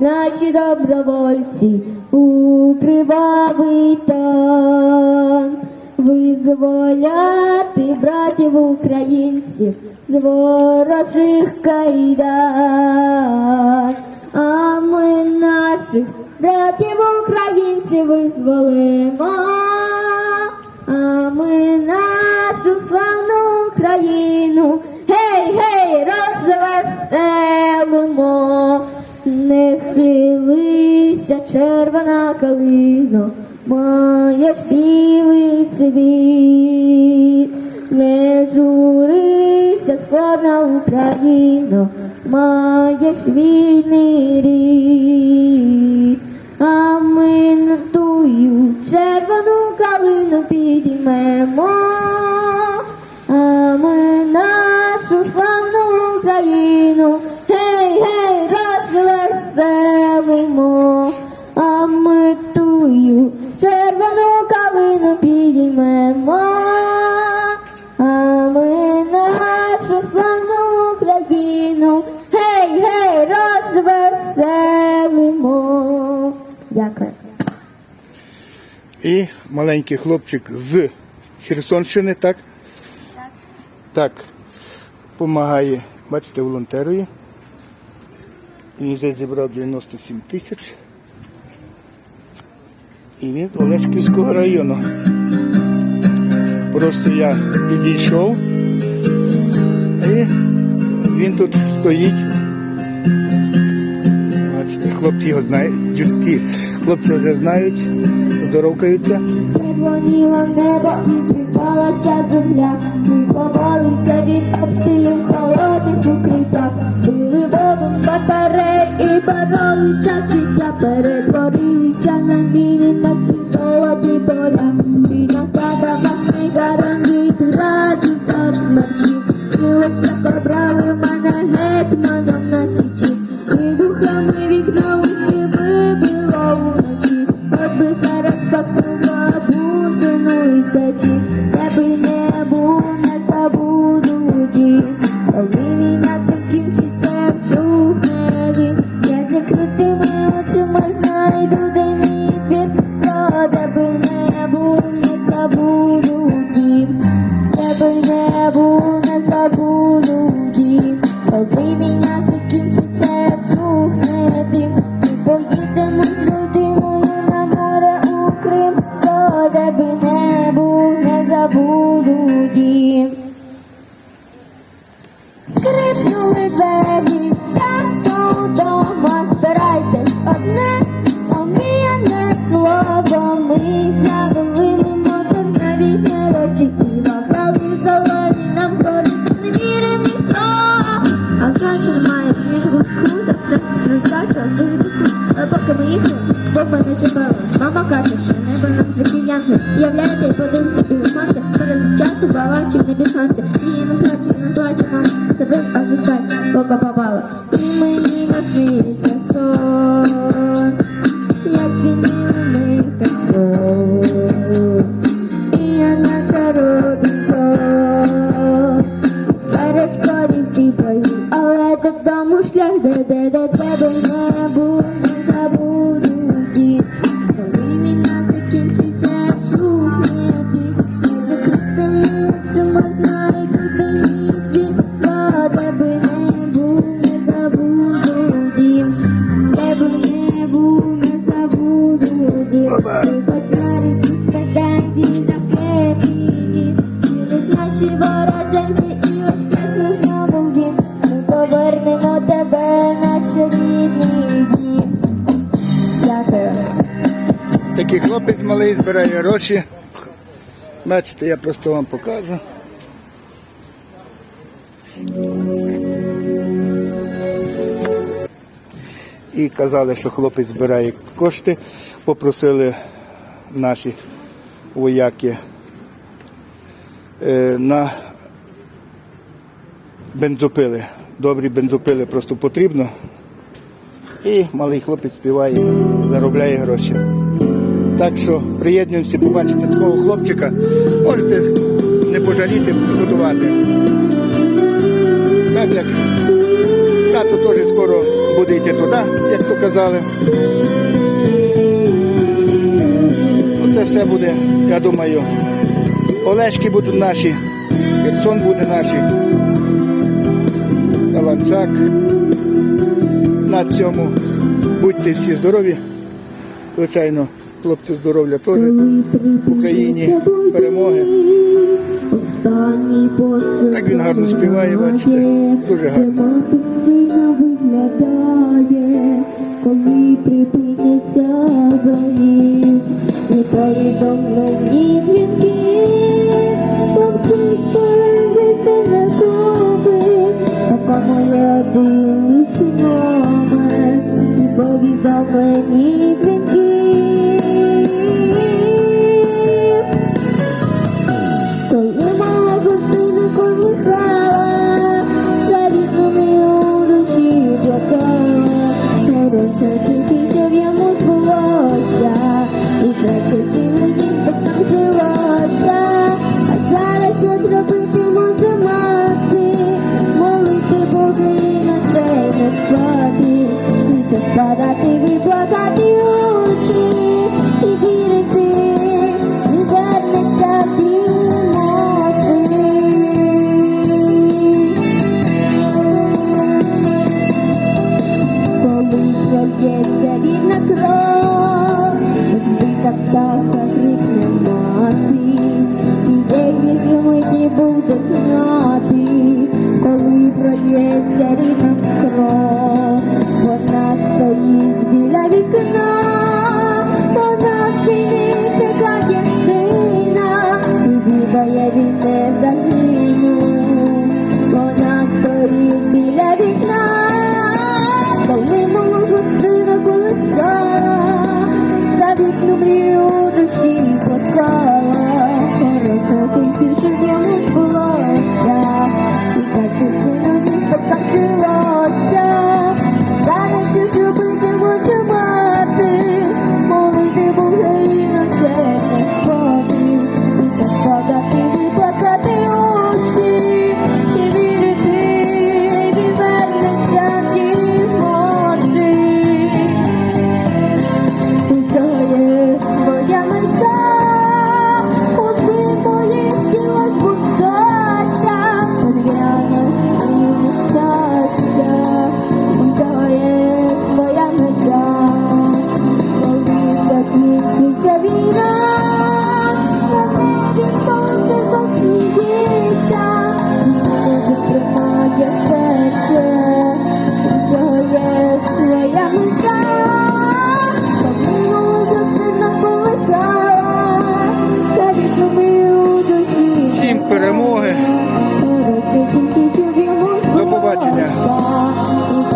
наші добровольці у кривавий танк. Визволяти братів українців з ворожих кайдан. А ми наших братів українців визволимо. А ми нашу славну Україну, гей, гей, розвеселимо. Не хилися, червона калино, маєш білий цвіт. Не журися, славна Україно, маєш вільний рід. А ми на тую червону калину підіймемо, а ми нашу славну Україну, І маленький хлопчик з Херсонщини, так? Так. Так. Помагає, бачите, волонтерує. Він вже зібрав 97 тисяч. І він Олешківського району. Просто я підійшов. І він тут стоїть. Бачите, хлопці його знають, хлопці вже знають, здоровкаються. Червоніло небо і звіталася земля. Ми ховалися від обстрілів холодних укриттях. Били воду батарей і боролися життя. Перетворилися на міни ночі золоті поля. І нападав нас гаран від градів та смерчів. arena. А значить має це завтра роздача вибуху, але поки ми їхали, Бог мене чекали. Мама каже, що небо нам закиянки, являєте і подивимося і віконця, перед часу бавачів небі сонця, її не плаче, не плаче, мама, це бред, аж зістать, око попало. Такий хлопець малий збирає гроші. Бачите, я просто вам покажу. І казали, що хлопець збирає кошти. Попросили наші вояки е, на бензопили. Добрі бензопили просто потрібно. І малий хлопець співає, заробляє гроші. Так що приєднуємося, побачити такого хлопчика, можете не пожаліти, будувати. Так як тато теж скоро буде йти туди, як показали. Оце все буде, я думаю. Олешки будуть наші, Херсон буде наші. Таланчак. На цьому будьте всі здорові, звичайно хлопці здоров'я теж в Україні, перемоги. Так він гарно співає, бачите, дуже гарно. Коли припиняться бої, не повідомлені знати, коли пройдеться рік.